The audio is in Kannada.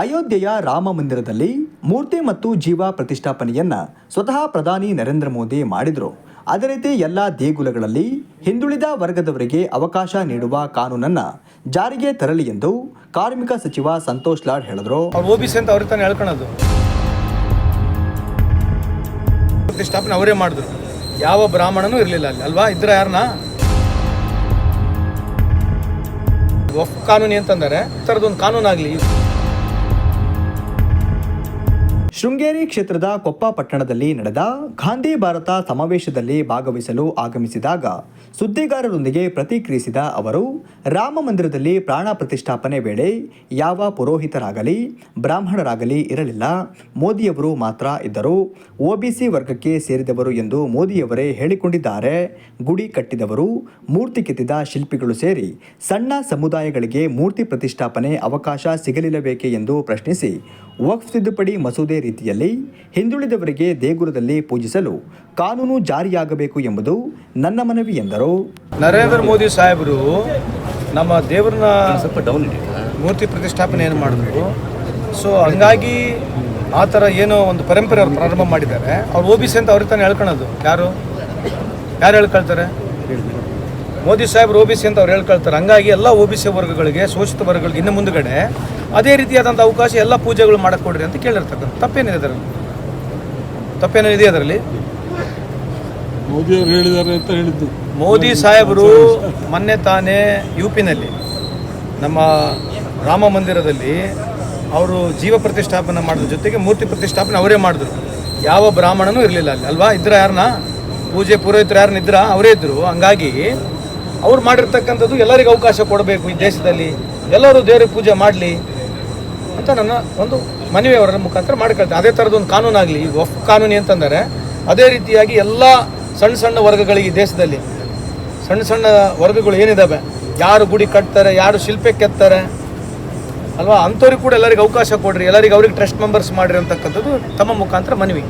ಅಯೋಧ್ಯೆಯ ರಾಮ ಮಂದಿರದಲ್ಲಿ ಮೂರ್ತಿ ಮತ್ತು ಜೀವ ಪ್ರತಿಷ್ಠಾಪನೆಯನ್ನ ಸ್ವತಃ ಪ್ರಧಾನಿ ನರೇಂದ್ರ ಮೋದಿ ಮಾಡಿದರು. ಅದೇ ರೀತಿ ಎಲ್ಲ ದೇಗುಲಗಳಲ್ಲಿ ಹಿಂದುಳಿದ ವರ್ಗದವರಿಗೆ ಅವಕಾಶ ನೀಡುವ ಕಾನೂನನ್ನ ಜಾರಿಗೆ ತರಲಿ ಎಂದು ಕಾರ್ಮಿಕ ಸಚಿವ ಸಂತೋಷ್ ಲಾಡ್ ಹೇಳಿದ್ರು. ಅಂತ ಪ್ರತಿಷ್ಠಾಪನೆ ಅವರೇ ಮಾಡಿದ್ರು. ಯಾವ ಬ್ರಾಹ್ಮಣನೂ ಇರಲಿಲ್ಲ ಅಲ್ಲಿ. ಅಲ್ವಾ? ಇದ್ರ ಯಾರನ್ನ? ಕಾನೂನು ಅಂತಂದರೆ, ಈ ಥರದೊಂದು ಕಾನೂನಾಗಲಿ. ಶೃಂಗೇರಿ ಕ್ಷೇತ್ರದ ಕೊಪ್ಪ ಪಟ್ಟಣದಲ್ಲಿ ನಡೆದ ಗಾಂಧಿ ಭಾರತ ಸಮಾವೇಶದಲ್ಲಿ ಭಾಗವಹಿಸಲು ಆಗಮಿಸಿದಾಗ ಸುದ್ದಿಗಾರರೊಂದಿಗೆ ಪ್ರತಿಕ್ರಿಯಿಸಿದ ಅವರು, ರಾಮ ಮಂದಿರದಲ್ಲಿ ಪ್ರಾಣ ಪ್ರತಿಷ್ಠಾಪನೆ ವೇಳೆ ಯಾವ ಪುರೋಹಿತರಾಗಲಿ, ಬ್ರಾಹ್ಮಣರಾಗಲಿ ಇರಲಿಲ್ಲ. ಮೋದಿಯವರು ಮಾತ್ರ ಇದ್ದರು. ಒಬಿಸಿ ವರ್ಗಕ್ಕೆ ಸೇರಿದವರು ಎಂದು ಮೋದಿಯವರೇ ಹೇಳಿಕೊಂಡಿದ್ದಾರೆ. ಗುಡಿ ಕಟ್ಟಿದವರು, ಮೂರ್ತಿ ಕೆತ್ತಿದ ಶಿಲ್ಪಿಗಳು ಸೇರಿ ಸಣ್ಣ ಸಮುದಾಯಗಳಿಗೆ ಮೂರ್ತಿ ಪ್ರತಿಷ್ಠಾಪನೆ ಅವಕಾಶ ಸಿಗಲಿಲ್ಲಬೇಕೆ ಎಂದು ಪ್ರಶ್ನಿಸಿ ವಕ್ಫ್ ತಿದ್ದುಪಡಿ ಮಸೂದೆ ರೀತಿಯಲ್ಲಿ ಹಿಂದುಳಿದವರಿಗೆ ದೇಗುಲದಲ್ಲಿ ಪೂಜಿಸಲು ಕಾನೂನು ಜಾರಿಯಾಗಬೇಕು ಎಂಬುದು ನನ್ನ ಮನವಿ ಎಂದರು. ನರೇಂದ್ರ ಮೋದಿ ಸಾಹೇಬರು ನಮ್ಮ ದೇವರನ್ನ ಸ್ವಲ್ಪ ಡೌನ್ ಮೂರ್ತಿ ಪ್ರತಿಷ್ಠಾಪನೆ ಏನು ಮಾಡಬೇಕು ಸೊ ಹಂಗಾಗಿ ಆ ಥರ ಏನೋ ಒಂದು ಪರಂಪರೆ ಅವ್ರು ಪ್ರಾರಂಭ ಮಾಡಿದ್ದಾರೆ. ಅವ್ರು ಓ ಬಿ ಸಿ ಅಂತ ಅವ್ರಿಗೆ ತಾನೇ ಹೇಳ್ಕೊಳೋದು. ಯಾರು? ಯಾರು ಹೇಳ್ಕೊಳ್ತಾರೆ? ಮೋದಿ ಸಾಹೇಬ್ರು ಒ ಬಿ ಸಿ ಅಂತ ಅವ್ರು ಹೇಳ್ಕೊಳ್ತಾರೆ. ಹಂಗಾಗಿ ಎಲ್ಲ ಓ ಬಿ ಸಿ ವರ್ಗಗಳಿಗೆ ಶೋಷಿತ ವರ್ಗಗಳಿಗೆ ಇನ್ನು ಮುಂದುಗಡೆ ಅದೇ ರೀತಿಯಾದಂಥ ಅವಕಾಶ ಎಲ್ಲ ಪೂಜೆಗಳು ಮಾಡಕ್ಕೆ ಕೊಡ್ರಿ ಅಂತ ಕೇಳಿರ್ತಕ್ಕಂಥ ತಪ್ಪೇನಿದೆ ಅದರಲ್ಲಿ? ತಪ್ಪೇನಿದೆ ಅದರಲ್ಲಿ? ಮೋದಿ ಅವರು ಹೇಳಿದ್ದಾರೆ ಅಂತ ಹೇಳಿದ್ದು. ಮೋದಿ ಸಾಹೇಬರು ಮೊನ್ನೆ ತಾನೇ ಯು ಪಿನಲ್ಲಿ ನಮ್ಮ ರಾಮ ಮಂದಿರದಲ್ಲಿ ಅವರು ಜೀವ ಪ್ರತಿಷ್ಠಾಪನೆ ಮಾಡಿದ ಜೊತೆಗೆ ಮೂರ್ತಿ ಪ್ರತಿಷ್ಠಾಪನೆ ಅವರೇ ಮಾಡಿದ್ರು. ಯಾವ ಬ್ರಾಹ್ಮಣನೂ ಇರಲಿಲ್ಲ ಅಲ್ಲಿ ಅಲ್ವಾ? ಇದ್ರ ಯಾರನ್ನ ಪೂಜೆ ಪುರೋಹಿತರು ಯಾರನ್ನ ಇದ್ರ? ಅವರೇ ಇದ್ದರು ಹಂಗಾಗಿ ಅವ್ರು ಮಾಡಿರ್ತಕ್ಕಂಥದ್ದು ಎಲ್ಲರಿಗೂ ಅವಕಾಶ ಕೊಡಬೇಕು ಈ ದೇಶದಲ್ಲಿ. ಎಲ್ಲರೂ ದೇವರಿಗೆ ಪೂಜೆ ಮಾಡಲಿ ಅಂತ ನನ್ನ ಒಂದು ಮನವಿ ಅವರ ಮುಖಾಂತರ ಮಾಡ್ಕೊಳ್ತಾರೆ ಅದೇ ಥರದ್ದು ಒಂದು ಕಾನೂನಾಗಲಿ ಈಗ ಒಫ್ ಕಾನೂನು ಅಂತಂದರೆ ಅದೇ ರೀತಿಯಾಗಿ ಎಲ್ಲ ಸಣ್ಣ ಸಣ್ಣ ವರ್ಗಗಳಿಗೆ ಈ ದೇಶದಲ್ಲಿ ಸಣ್ಣ ಸಣ್ಣ ವರ್ಗಗಳು ಏನಿದ್ದಾವೆ ಯಾರು ಗುಡಿ ಕಟ್ತಾರೆ, ಯಾರು ಶಿಲ್ಪೆ ಕೆತ್ತಾರೆ, ಅಲ್ವಾ? ಅಂಥವ್ರಿಗೆ ಕೂಡ ಎಲ್ಲರಿಗೂ ಅವಕಾಶ ಕೊಡ್ರಿ, ಎಲ್ಲರಿಗೂ ಅವ್ರಿಗೆ ಟ್ರಸ್ಟ್ ಮೆಂಬರ್ಸ್ ಮಾಡಿರಿ ಅಂತಕ್ಕಂಥದ್ದು ತಮ್ಮ ಮುಖಾಂತರ ಮನವಿ.